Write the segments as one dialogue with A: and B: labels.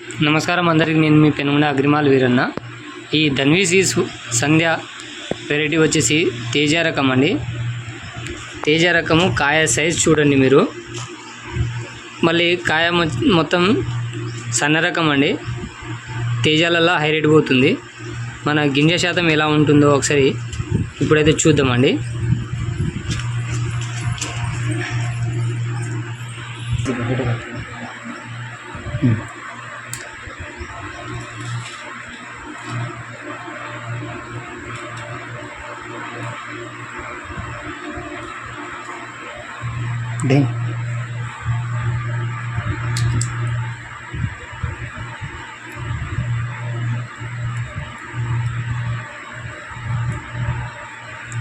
A: నమస్కారం అందరికి నేను మీ పెనుగొండ అగ్రిమాల్ వీరన్న. ఈ ధన్వి సీస్ సంధ్య వెరైటీ వచ్చేసి తేజ రకం అండి. తేజ రకము కాయ సైజ్ చూడండి మీరు. మళ్ళీ కాయ మొత్తం సన్న రకం అండి. తేజాలలో హై రేట్ పోతుంది. మన గింజ శాతం ఎలా ఉంటుందో ఒకసారి ఇప్పుడైతే చూద్దామండి. డే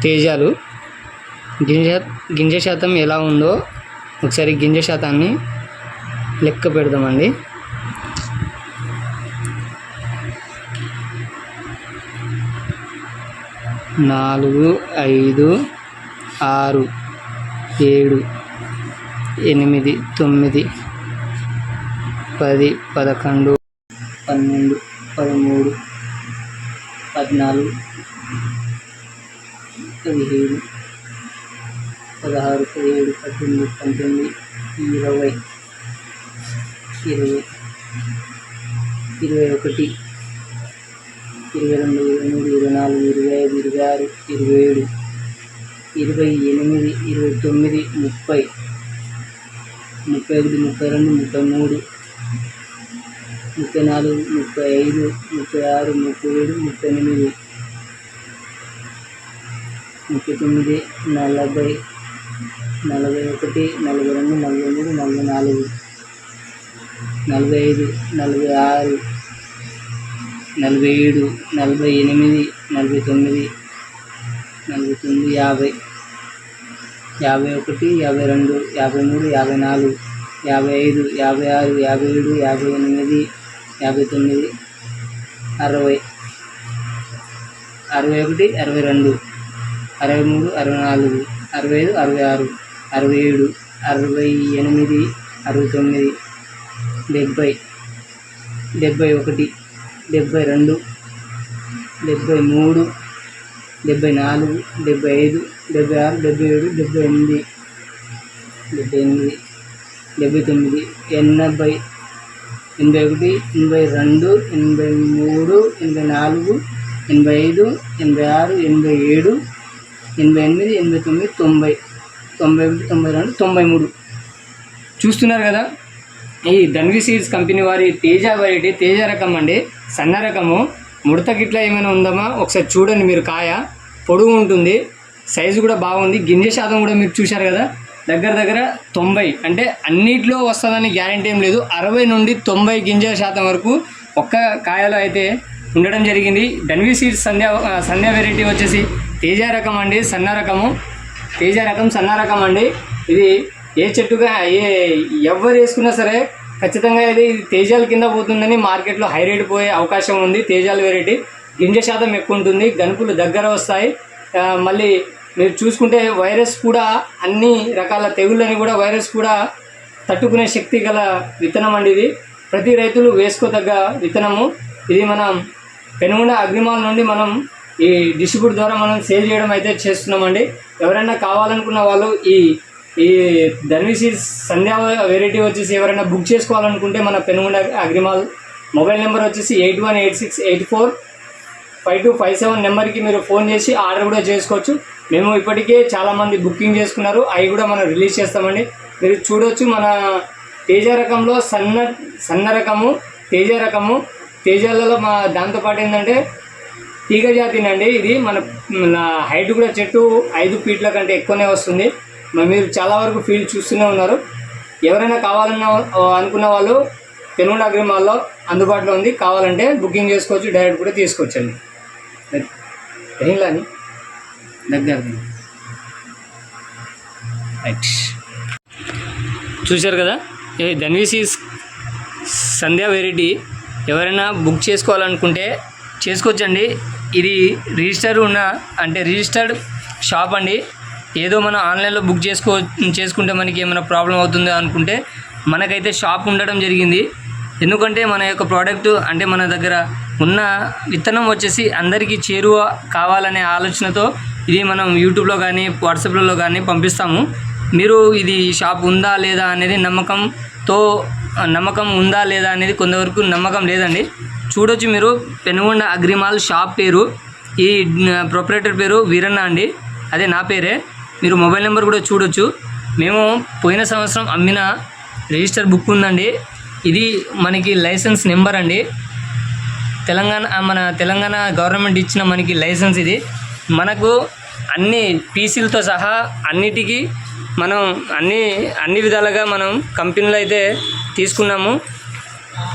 A: తేజాలు. గింజ గింజ శాతం ఎలా ఉందో ఒకసారి గింజ శాతాన్ని లెక్క పెడదామండి. నాలుగు ఐదు ఆరు ఏడు ఎనిమిది తొమ్మిది పది పదకొండు పన్నెండు పదమూడు పద్నాలుగు పదిహేడు పదహారు పదిహేడు పద్దెనిమిది పంతొమ్మిది ఇరవై ఇరవై ఇరవై ఒకటి. ఇరవై రెండు ఇరవై మూడు ఇరవై నాలుగు ఇరవై ఐదు ఇరవై ఆరు ఇరవై ఏడు ఇరవై ఎనిమిది ఇరవై తొమ్మిది ముప్పై. ముప్పై ఒకటి ముప్పై రెండు ముప్పై మూడు ముప్పై నాలుగు ముప్పై ఐదు ముప్పై ఆరు ముప్పై ఏడు ముప్పై ఎనిమిది ముప్పై తొమ్మిది నలభై నలభై ఒకటి నలభై రెండు నలభై మూడు నలభై నాలుగు నలభై ఐదు నలభై ఆరు నలభై ఏడు నలభై ఎనిమిది నలభై తొమ్మిది నలభై తొమ్మిది యాభై. యాభై ఒకటి యాభై రెండు యాభై మూడు యాభై నాలుగు యాభై ఐదు యాభై ఆరు యాభై ఏడు యాభై ఎనిమిది యాభై తొమ్మిది అరవై. అరవై ఒకటి అరవై రెండు అరవై మూడు అరవై నాలుగు అరవై ఐదు అరవై ఆరు అరవై ఏడు అరవై ఎనిమిది అరవై తొమ్మిది డెబ్భై. డెబ్భై ఒకటి డెబ్భై రెండు డెబ్భై మూడు డెబ్భై నాలుగు డెబ్భై ఐదు డెబ్భై ఆరు డెబ్భై ఏడు డెబ్భై ఎనిమిది డెబ్భై ఎనిమిది డెబ్భై తొమ్మిది ఎనభై ఎనభై ఒకటి ఎనభై రెండు ఎనభై మూడు ఎనభై నాలుగు ఎనభై ఐదు ఎనభై ఆరు ఎనభై ఏడు ఎనభై ఎనిమిది ఎనభై తొమ్మిది తొంభై తొంభై ఒకటి తొంభై రెండు తొంభై మూడు. చూస్తున్నారు కదా? ఈ ధన్వి సీడ్స్ కంపెనీ వారి తేజ వెరైటీ తేజ రకం అండి. సన్న రకము. ముడత గిట్ల ఏమైనా ఉందమ్మా? ఒకసారి చూడండి మీరు కాయ. పొడుగు ఉంటుంది. సైజు కూడా బాగుంది. గింజ శాతం కూడా మీరు చూశారు కదా? దగ్గర దగ్గర తొంభై. అంటే అన్నిట్లో వస్తుందని గ్యారంటీ ఏం లేదు. అరవై నుండి తొంభై గింజ శాతం వరకు ఒక్క కాయలో అయితే ఉండడం జరిగింది. ధన్వి సీడ్స్ సంధ్యా సంధ్యా వెరైటీ వచ్చేసి తేజ రకం అండి. సన్న రకము. తేజ రకం సన్న రకం అండి. ఇది ఏ చెట్టుగా ఏ ఎవరు వేసుకున్నా సరే ఖచ్చితంగా ఇది తేజాల కింద పోతుందని మార్కెట్లో హై రేట్ పోయే అవకాశం ఉంది. తేజాల వెరైటీ గింజ శాతం ఎక్కువ ఉంటుంది. గనుపులు దగ్గర వస్తాయి. మళ్ళీ మీరు చూసుకుంటే వైరస్ కూడా అన్ని రకాల తెగుళ్ళని కూడా వైరస్ కూడా తట్టుకునే శక్తి గల విత్తనం అండి ఇది. ప్రతి రైతులు వేసుకోదగ్గ విత్తనము. ఇది మనం పెనుగొండ అగ్నిమాల నుండి మనం ఈ డిస్ట్రిబ్యూట్ ద్వారా మనం సేల్ చేయడం అయితే చేస్తున్నామండి. ఎవరైనా కావాలనుకున్న వాళ్ళు ఈ ఈ ధన్వి సీడ్స్ సంధ్యా వెరైటీ వచ్చేసి ఎవరైనా బుక్ చేసుకోవాలనుకుంటే మన పెనుగొండ అగ్రిమాల్ మొబైల్ నెంబర్ వచ్చేసి eight one eight six eight four five two five seven నెంబర్కి మీరు ఫోన్ చేసి ఆర్డర్ కూడా చేసుకోవచ్చు. మేము ఇప్పటికే చాలామంది బుకింగ్ చేసుకున్నారు. అవి కూడా మనం రిలీజ్ చేస్తామండి. మీరు చూడొచ్చు మన తేజ రకంలో సన్న సన్న రకము తేజ రకము. తేజాలలో మా దాంతోపాటు ఏంటంటే తీగ జాతినండి ఇది మన మన హైట్ కూడా చెట్టు ఐదు ఫీట్ల కంటే ఎక్కువనే వస్తుంది. మరి మీరు చాలా వరకు ఫీల్డ్ చూస్తూనే ఉన్నారు. ఎవరైనా కావాలన్న అనుకున్న వాళ్ళు పెనుగొండ అగ్రిమాల్లో అందుబాటులో ఉంది. కావాలంటే బుకింగ్ చేసుకోవచ్చు డైరెక్ట్ కూడా తీసుకోవచ్చండి అని దగ్గర రైట్ చూశారు కదా? ధన్వీసీస్ సంధ్యా వెరైటీ. ఎవరైనా బుక్ చేసుకోవాలనుకుంటే చేసుకోవచ్చండి. ఇది రిజిస్టర్ ఉన్న అంటే రిజిస్టర్డ్ షాప్ అండి. ఏదో మనం ఆన్లైన్లో బుక్ చేసుకో చేసుకుంటే మనకి ఏమైనా ప్రాబ్లం అవుతుందో అనుకుంటే మనకైతే షాప్ ఉండడం జరిగింది. ఎందుకంటే మన యొక్క ప్రోడక్ట్ అంటే మన దగ్గర ఉన్న విత్తనం వచ్చేసి అందరికీ చేరువ కావాలనే ఆలోచనతో ఇది మనం యూట్యూబ్లో కానీ వాట్సాప్లలో కానీ పంపిస్తాము. మీరు ఇది షాప్ ఉందా లేదా అనేది నమ్మకంతో నమ్మకం ఉందా లేదా అనేది కొంతవరకు నమ్మకం లేదండి. చూడొచ్చు మీరు పెనుగొండ అగ్రిమాల్ షాప్ పేరు. ఈ ప్రొపరేటర్ పేరు వీరన్న అండి. అదే నా పేరే. మీరు మొబైల్ నెంబర్ కూడా చూడొచ్చు. మేము పోయిన సంవత్సరం అమ్మిన రిజిస్టర్ బుక్ ఉందండి. ఇది మనకి లైసెన్స్ నెంబర్ అండి. తెలంగాణ మన తెలంగాణ గవర్నమెంట్ ఇచ్చిన మనకి లైసెన్స్ ఇది. మనకు అన్ని పీసీలతో సహా అన్నిటికీ మనం అన్ని అన్ని విధాలుగా మనం కంపెనీలు అయితే తీసుకున్నాము.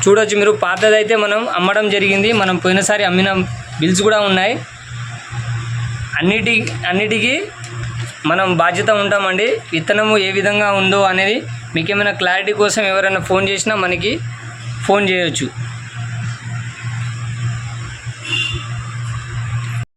A: చూడొచ్చు మీరు పాతదైతే మనం అమ్మడం జరిగింది. మనం పోయినసారి అమ్మిన బిల్స్ కూడా ఉన్నాయి. అన్నిటి అన్నిటికీ మనం బాధ్యత ఉంటామండి. విత్తనము ఏ విధంగా ఉందో అనేది మీకు ఏమైనా క్లారిటీ కోసం ఎవరైనా ఫోన్ చేసినా మనకి ఫోన్ చేయొచ్చు.